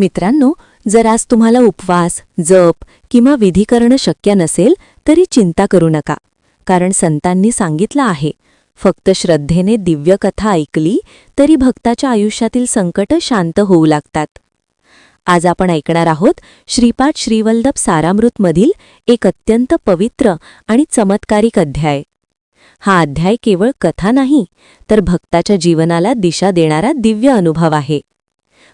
मित्रांनो जर आज तुम्हाला उपवास जप किंवा विधी करणं शक्य नसेल तरी चिंता करू नका. कारण संतांनी सांगितलं आहे फक्त श्रद्धेने दिव्य कथा ऐकली तरी भक्ताच्या आयुष्यातील संकट शांत होऊ लागतात. आज आपण ऐकणार आहोत श्रीपाद श्रीवल्लभ सारामृतमधील एक अत्यंत पवित्र आणि चमत्कारिक अध्याय. हा अध्याय केवळ कथा नाही तर भक्ताच्या जीवनाला दिशा देणारा दिव्य अनुभव आहे.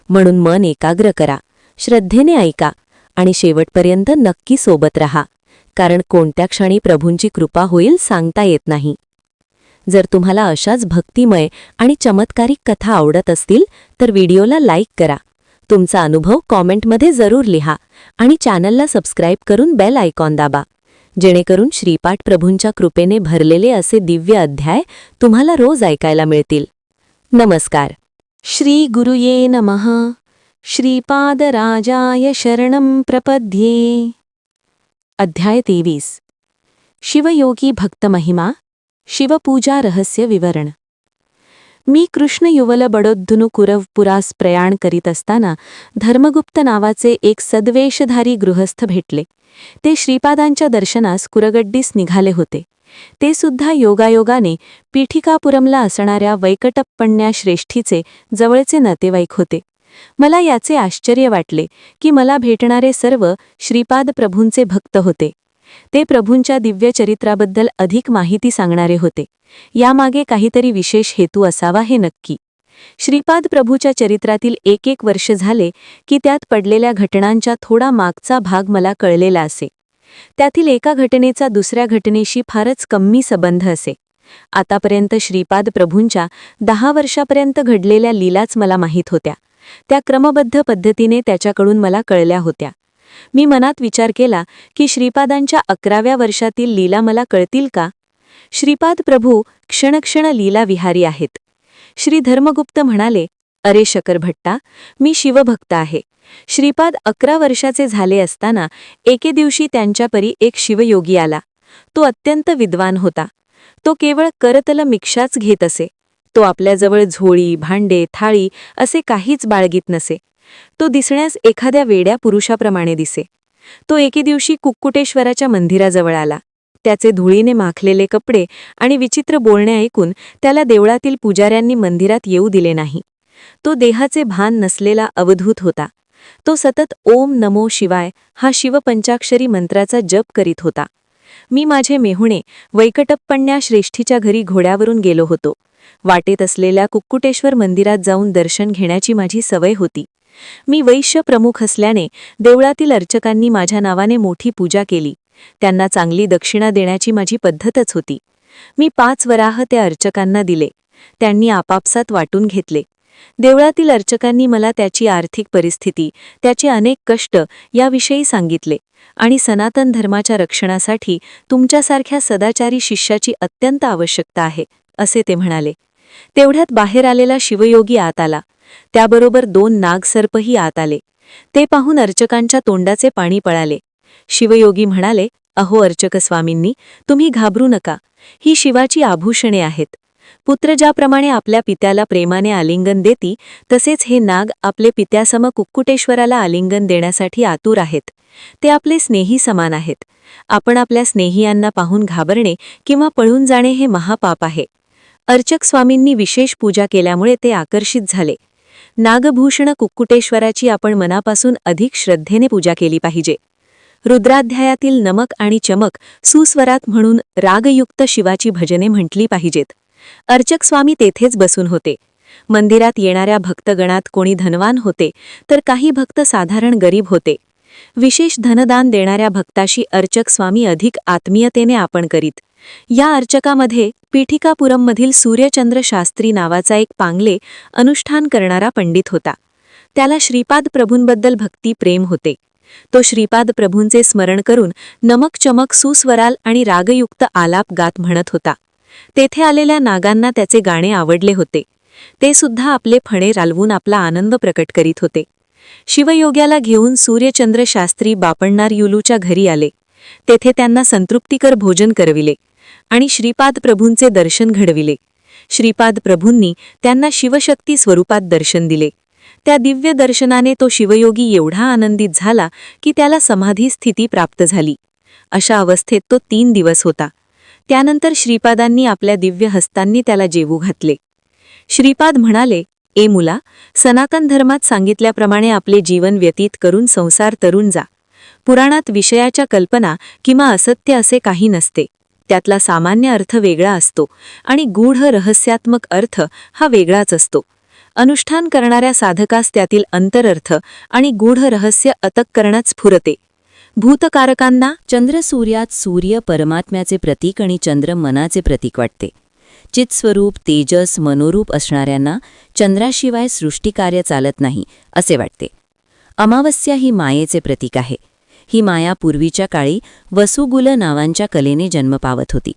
म्हणून मन एकाग्र करा. श्रद्धेने ऐका आणि शेवटपर्यंत नक्की सोबत रहा. कारण कोणत्या क्षणी प्रभूंची कृपा होईल सांगता येत नाही. जर तुम्हाला अशाच भक्तिमय आणि चमत्कारिक कथा आवडत असतील तर व्हिडिओला लाईक करा. तुमचा अनुभव कॉमेंटमध्ये जरूर लिहा आणि चॅनलला सबस्क्राईब करून बेल आयकॉन दाबा. जेणेकरून श्रीपाठ प्रभूंच्या कृपेने भरलेले असे दिव्य अध्याय तुम्हाला रोज ऐकायला मिळतील. नमस्कार. श्री गुरुये नमः। श्रीपादराजाय शरणं प्रपद्ये। अध्याय तेवीस। शिवयोगी भक्तमहिमा शिवपूजा रहस्य विवरण। मी कृष्ण युवल बडोद्धुनु कुरवपुरास प्रयाण करीत असताना धर्मगुप्त नावाचे एक सद्वेषधारी गृहस्थ भेटले. ते श्रीपादांच्या दर्शनास कुरगड्डीस निघाले होते. ते सुद्धा योगायोगाने पीठिकापुरमला असणाऱ्या वैकटप्पण्या श्रेष्ठीचे जवळचे नातेवाईक होते. मला याचे आश्चर्य वाटले की मला भेटणारे सर्व श्रीपाद प्रभूंचे भक्त होते. ते प्रभूंच्या दिव्य चरित्राबद्दल अधिक माहिती सांगणारे होते. यामागे काहीतरी विशेष हेतू असावा हे नक्की. श्रीपाद प्रभूच्या चरित्रातील एक एक वर्ष झाले की त्यात पडलेल्या घटनांच्या थोडा मागचा भाग मला कळलेला असे. त्यातील एका घटनेचा दुसऱ्या घटनेशी फारच कमी संबंध असे. आतापर्यंत श्रीपाद प्रभूंच्या दहा वर्षापर्यंत घडलेल्या लीलाच मला माहीत होत्या. त्या क्रमबद्ध पद्धतीने त्याच्याकडून मला कळल्या होत्या. मी मनात विचार केला की श्रीपादांच्या अकराव्या वर्षातील लीला मला कळतील का? श्रीपाद प्रभू क्षणक्षण लीला विहारी आहेत. श्री धर्मगुप्त म्हणाले अरे शकरभट्टा मी शिवभक्त आहे. श्रीपाद अकरा वर्षाचे झाले असताना एके दिवशी त्यांच्यापरी एक शिवयोगी आला. तो अत्यंत विद्वान होता. तो केवळ करतल मिक्षाच घेत असे. तो आपल्याजवळ झोळी भांडे थाळी असे काहीच बाळगीत नसे. तो दिसण्यास एखाद्या वेड्या पुरुषाप्रमाणे दिसे. तो एके दिवशी कुक्कुटेश्वराच्या मंदिराजवळ आला. त्याचे धुळीने माखलेले कपडे आणि विचित्र बोलणे ऐकून त्याला देवळातील पुजाऱ्यांनी मंदिरात येऊ दिले नाही. तो देहाचे भान नसलेला अवधूत होता. तो सतत ओम नमो शिवाय हा शिवपंचाक्षरी मंत्राचा जप करीत होता. मी माझे मेहुणे वैकटप्पण्या श्रेष्ठीच्या घरी घोड्यावरून गेलो होतो. वाटेत असलेल्या कुक्कुटेश्वर मंदिरात जाऊन दर्शन घेण्याची माझी सवय होती. मी वैश्य प्रमुख असल्याने देवळातील अर्चकांनी माझ्या नावाने मोठी पूजा केली. त्यांना चांगली दक्षिणा देण्याची माझी पद्धतच होती. मी पाच वराह त्या अर्चकांना दिले. त्यांनी आपापसात वाटून घेतले. देवळातील अर्चकांनी मला त्याची आर्थिक परिस्थिती त्याचे अनेक कष्ट याविषयी सांगितले आणि सनातन धर्माच्या रक्षणासाठी तुमच्यासारख्या सदाचारी शिष्याची अत्यंत आवश्यकता आहे असे ते म्हणाले. तेवढ्यात बाहेर आलेला शिवयोगी आत आला. त्याबरोबर दोन नागसर्पही आत आले. ते पाहून अर्चकांच्या तोंडाचे पाणी पळाले. शिवयोगी म्हणाले अहो अर्चक स्वामींनी तुम्ही घाबरू नका. ही शिवाची आभूषणे आहेत. पुत्र ज्याप्रमाणे आपल्या पित्याला प्रेमाने आलिंगन देती तसेच हे नाग आपले पित्यासम कुक्कुटेश्वराला आलिंगन देण्यासाठी आतुर आहेत. ते आपले स्नेही समान आहेत. आपण आपल्या स्नेहियांना पाहून घाबरणे किंवा पळून जाणे हे महापाप आहे. अर्चक स्वामींनी विशेष पूजा केल्यामुळे ते आकर्षित झाले. नागभूषण कुक्कुटेश्वराची आपण मनापासून अधिक श्रद्धेने पूजा केली पाहिजे. रुद्राध्यायातील नमक आणि चमक सुस्वरात म्हणून रागयुक्त शिवाची भजने म्हटली पाहिजेत. अर्चक स्वामी तेथेच बसून होते. मंदिरात येणाऱ्या भक्तगणात कोणी धनवान होते तर काही भक्त साधारण गरीब होते. विशेष धनदान देणाऱ्या भक्ताशी अर्चक स्वामी अधिक आत्मीयतेने आपण करीत. या अर्चकामध्ये पीठिकापुरममधील सूर्यचंद्र शास्त्री नावाचा एक पांगले अनुष्ठान करणारा पंडित होता. त्याला श्रीपाद प्रभूंबद्दल भक्ती प्रेम होते. तो श्रीपाद प्रभूंचे स्मरण करून नमक चमक सुस्वराल आणि रागयुक्त आलाप गात म्हणत होता. तेथे आलेल्या नागांना त्याचे गाणे आवडले होते. ते सुद्धा आपले फणे रालवून आपला आनंद प्रकट करीत होते. शिवयोग्याला घेऊन सूर्यचंद्र शास्त्री बापणणार युलूच्या घरी आले. तेथे त्यांना संतृप्तिकर भोजन करविले आणि श्रीपाद प्रभूंचे दर्शन घडविले. श्रीपाद प्रभूंनी त्यांना शिवशक्ती स्वरूपात दर्शन दिले. त्या दिव्य दर्शनाने तो शिवयोगी एवढा आनंदित झाला की त्याला समाधी स्थिती प्राप्त झाली. अशा अवस्थेत तो तीन दिवस होता. त्यानंतर श्रीपादांनी आपल्या दिव्य हस्तांनी त्याला जेवू घातले. श्रीपाद म्हणाले ए मुला सनातन धर्मात सांगितल्याप्रमाणे आपले जीवन व्यतीत करून संसार तरुण जा. पुराणात विषयाच्या कल्पना किंवा असत्य असे काही नसते. त्यातला सामान्य अर्थ वेगळा असतो आणि गूढ रहस्यात्मक अर्थ हा वेगळाच असतो. अनुष्ठान करणाऱ्या साधकास त्यातील अंतरर्थ आणि गूढ रहस्य अतक करणंच स्फुरते. भूतकारकांना चंद्र सूर्यात सूर्य परमात्म्याचे प्रतीक आणि चंद्र मनाचे प्रतीक वाटते. चित्स्वरूप तेजस मनोरूप असणाऱ्यांना चंद्राशिवाय सृष्टिकार्य चालत नाही असे वाटते. अमावस्या ही मायेचे प्रतीक आहे. ही माया पूर्वीच्या काळी वसुगुल नावांच्या कलेने जन्म पावत होती.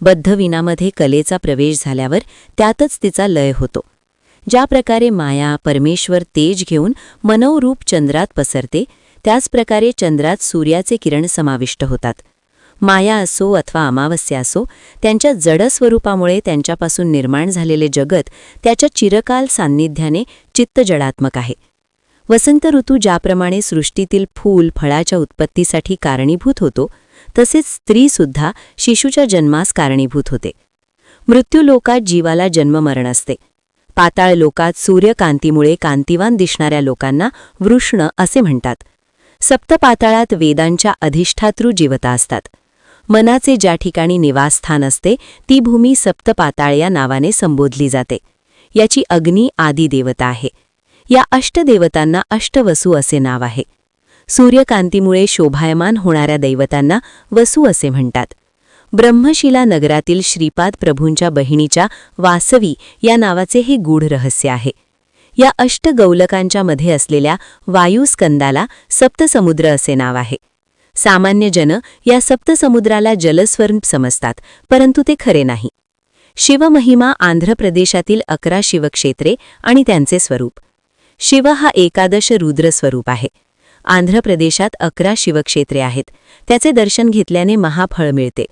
बद्धविनामध्ये कलेचा प्रवेश झाल्यावर त्यातच तिचा लय होतो. ज्या प्रकारे माया परमेश्वर तेज घेऊन मनोरूप चंद्रात पसरते त्याचप्रकारे चंद्रात सूर्याचे किरण समाविष्ट होतात. माया असो अथवा अमावस्या असो त्यांच्या जड स्वरूपामुळे त्यांच्यापासून निर्माण झालेले जगत त्याच्या चिरकाल सान्निध्याने चित्तजडात्मक आहे. वसंत ऋतू ज्याप्रमाणे सृष्टीतील फूल फळाच्या उत्पत्तीसाठी कारणीभूत होतो तसेच स्त्रीसुद्धा शिशूच्या जन्मास कारणीभूत होते. मृत्यूलोकात जीवाला जन्ममरण असते. पाताळ लोकात सूर्यकांतीमुळे कांतिवान दिसणाऱ्या लोकांना वृष्ण असे म्हणतात. सप्तपाताळात वेदांच्या अधिष्ठातृ जीवता असतात. मनाचे ज्या ठिकाणी निवासस्थान असते ती भूमी सप्तपाताळ या नावाने संबोधली जाते. याची अग्नी आदी देवता आहे. या अष्टदेवतांना अष्टवसू असे नाव आहे. सूर्यकांतीमुळे शोभायमान होणाऱ्या दैवतांना वसू असे म्हणतात. ब्रह्मशिला नगरातील श्रीपाद प्रभूंच्या बहिणीच्या वासवी या नावाचे हे गूढ रहस्य आहे. या अष्टगौलकांच्या मध्ये असलेल्या वायुस्कंदाला सप्तसमुद्र असे नाव आहे. सामान्य जन या सप्तसमुद्राला जलस्वर्ण समजतात परंतु ते खरे नाही. शिवमहिमा आंध्र प्रदेशातील अकरा शिवक्षेत्रे आणि त्यांचे स्वरूप. शिव हा एकादश रुद्र स्वरूप आहे. आंध्र प्रदेशात अकरा शिवक्षेत्रे आहेत. त्याचे दर्शन घेतल्याने महाफळ मिळते.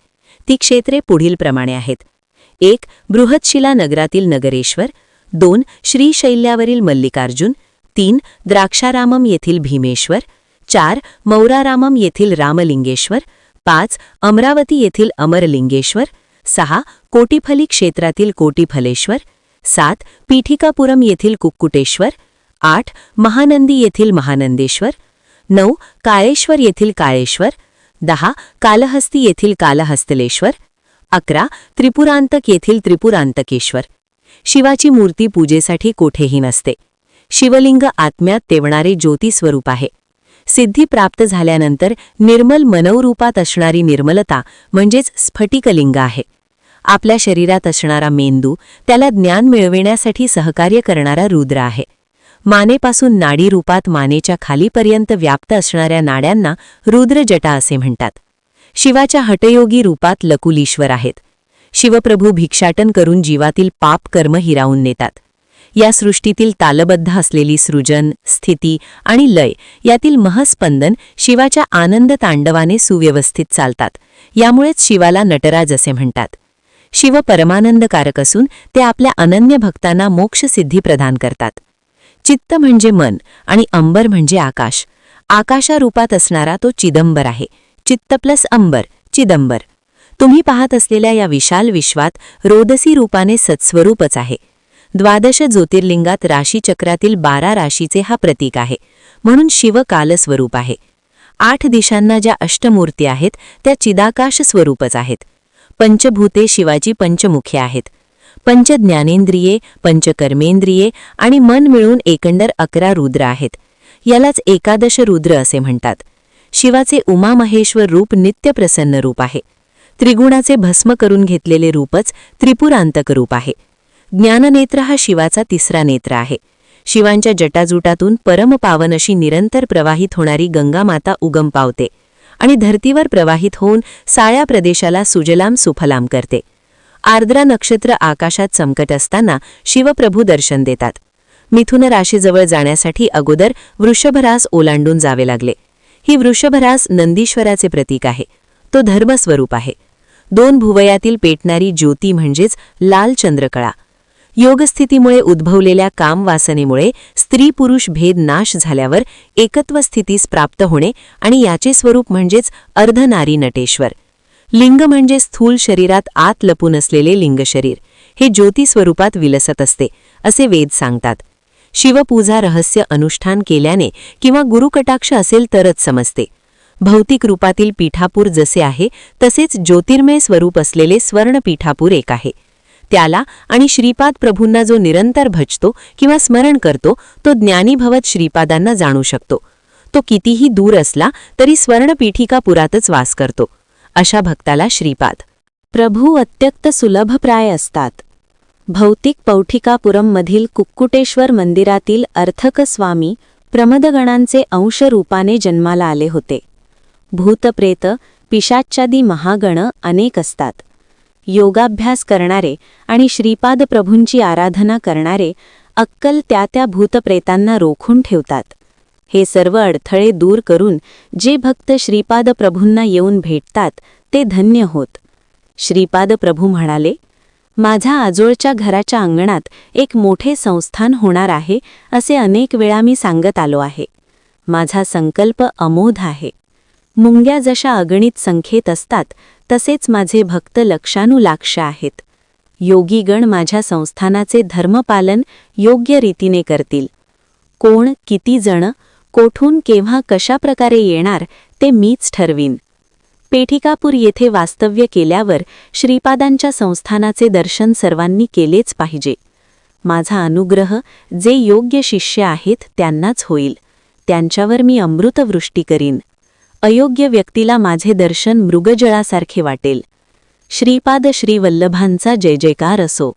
ती क्षेत्रे पुढीलप्रमाणे आहेत. एक बृहतशिला नगरातील नगरेश्वर दोन श्रीशैल्यावरील मल्लिकार्जुन तीन द्राक्षारामम येथील भीमेश्वर चार मौरारामम येथील रामलिंगेश्वर पाच अमरावती येथील अमरलिंगेश्वर सहा कोटीफली क्षेत्रातील कोटीफलेश्वर सात पीठिकापुरम येथील कुक्कुटेश्वर आठ महानंदी येथील महानंदेश्वर नऊ काळेश्वर येथील काळेश्वर दहा कालहस्ती येथील कालहस्तलेश्वर अकरा त्रिपुरांतक येथील त्रिपुरांतकेश्वर. शिवाची मूर्ती पूजेसाठी कोठेही नसते. शिवलिंग आत्म्यात तेवणारे ज्योतिस्वरूप आहे. सिद्धी प्राप्त झाल्यानंतर निर्मल मनवरूपात असणारी निर्मलता म्हणजेच स्फटिकलिंग आहे. आपल्या शरीरात असणारा मेंदू त्याला ज्ञान मिळविण्यासाठी सहकार्य करणारा रुद्र आहे. मानेपासून नाडी रूपात मानेच्या खालीपर्यंत व्याप्त असणाऱ्या नाड्यांना रुद्रजटा असे म्हणतात. शिवाच्या हटयोगी रूपात लकुलीश्वर आहेत. शिवप्रभू भिक्षाटन करून जीवातील पाप कर्म हिरावून नेतात. या सृष्टीतील तालबद्ध असलेली सृजन स्थिती आणि लय यातील महस्पंदन शिवाच्या आनंद तांडवाने सुव्यवस्थित चालतात. यामुळेच शिवाला नटराज असे म्हणतात. शिव परमानंदकारक असून ते आपल्या अनन्य भक्तांना मोक्षसिद्धी प्रदान करतात. चित्त म्हणजे मन आणि अंबर म्हणजे आकाश. आकाशारूपात असणारा तो चिदंबर आहे. चित्त प्लस अंबर चिदंबर. तुम्ही पाहत असलेल्या या विशाल विश्वात रोदसी रूपाने सत्स्वरूपच आहे. द्वादश ज्योतिर्लिंगात राशीचक्रातील बारा राशीचे हा प्रतीक आहे. म्हणून शिव कालस्वरूप आहे. आठ दिशांना ज्या अष्टमूर्ती आहेत त्या चिदाकाश स्वरूपच आहेत. पंचभूते शिवाची पंचमुखे आहेत. पंच ज्ञानेंद्रिये पंचकर्मेंद्रिये आणि मन मिळून एकंदर अकरा रुद्र आहेत. यालाच एकादश रुद्र असे म्हणतात. शिवाचे उमामहेश्वर रूप नित्यप्रसन्न रूप आहे. त्रिगुणाचे भस्म करून घेतलेले रूपच त्रिपुरांतक रूप आहे. ज्ञाननेत्र हा शिवाचा तिसरा नेत्र आहे. शिवांच्या जटाजुटातून परमपावन अशी निरंतर प्रवाहित होणारी गंगामाता उगम पावते आणि धर्तीवर प्रवाहित होऊन साळ्या प्रदेशाला सुजलाम सुफलाम करते. आर्द्रा नक्षत्र आकाशात संकट असताना शिवप्रभू दर्शन देतात. मिथुन राशीजवळ जाण्यासाठी अगोदर वृषभरास ओलांडून जावे लागले. ही वृषभरास नंदीश्वराचे प्रतीक आहे. तो धर्मस्वरूप आहे. दोन भुवयातील पेटणारी ज्योती म्हणजेच लाल चंद्रकळा. योगस्थितीमुळे उद्भवलेल्या कामवासनेमुळे स्त्री पुरुष भेद नाश झाल्यावर एकत्व स्थितीस प्राप्त होणे आणि याचे स्वरूप म्हणजेच अर्धनारी नटेश्वर. लिंग म्हणजे स्थूल शरीरात आत लपून असलेले लिंगशरीर हे ज्योती स्वरूपात विलसत असते असे वेद सांगतात. शिवपूजा रहस्य अनुष्ठान केल्याने किंवा गुरुकटाक्ष असेल तरच समजते. भौतिक रूपातील पीठापूर जसे आहे तसेच ज्योतिर्मय स्वरूप असलेले स्वर्ण पीठापूर एक आहे. त्याला आणि श्रीपाद प्रभूंना जो निरंतर भजतो किंवा स्मरण करतो तो ज्ञानीभवत श्रीपादांना जाणू शकतो. तो कितीही दूर असला तरी स्वर्णपीठिकापुरातच वास करतो. अशा भक्ताला श्रीपाद. प्रभू अत्यक्त सुलभप्राय असतात. भौतिक पौठिकापुरममधील कुक्कुटेश्वर मंदिरातील अर्थक स्वामी प्रमदगणांचे अंश रूपाने जन्माला आले होते. भूतप्रेत पिशाच्चादी महागण अनेक असतात. योगाभ्यास करणारे आणि श्रीपाद प्रभूंची आराधना करणारे अक्कल त्या त्या भूतप्रेतांना रोखून ठेवतात. हे सर्व अडथळे दूर करून जे भक्त श्रीपाद प्रभूंना येऊन भेटतात ते धन्य होत. श्रीपाद प्रभू म्हणाले माझ्या आजोळच्या घराच्या अंगणात एक मोठे संस्थान होणार आहे असे अनेक वेळा मी सांगत आलो आहे. माझा संकल्प अमोध आहे. मुंग्या जशा अगणित संख्येत असतात तसेच माझे भक्त लक्षानुलाक्ष आहेत. योगीगण माझ्या संस्थानाचे धर्मपालन योग्य रीतीने करतील. कोण किती जण कोठून केव्हा कशा प्रकारे येणार ते मीच ठरवीन. पेठिकापूर येथे वास्तव्य केल्यावर श्रीपादांच्या संस्थानाचे दर्शन सर्वांनी केलेच पाहिजे. माझा अनुग्रह जे योग्य शिष्य आहेत त्यांनाच होईल. त्यांच्यावर मी अमृतवृष्टी करीन. अयोग्य व्यक्तीला माझे दर्शन मृगजळासारखे वाटेल. श्रीपाद श्रीवल्लभांचा जय जयकार असो.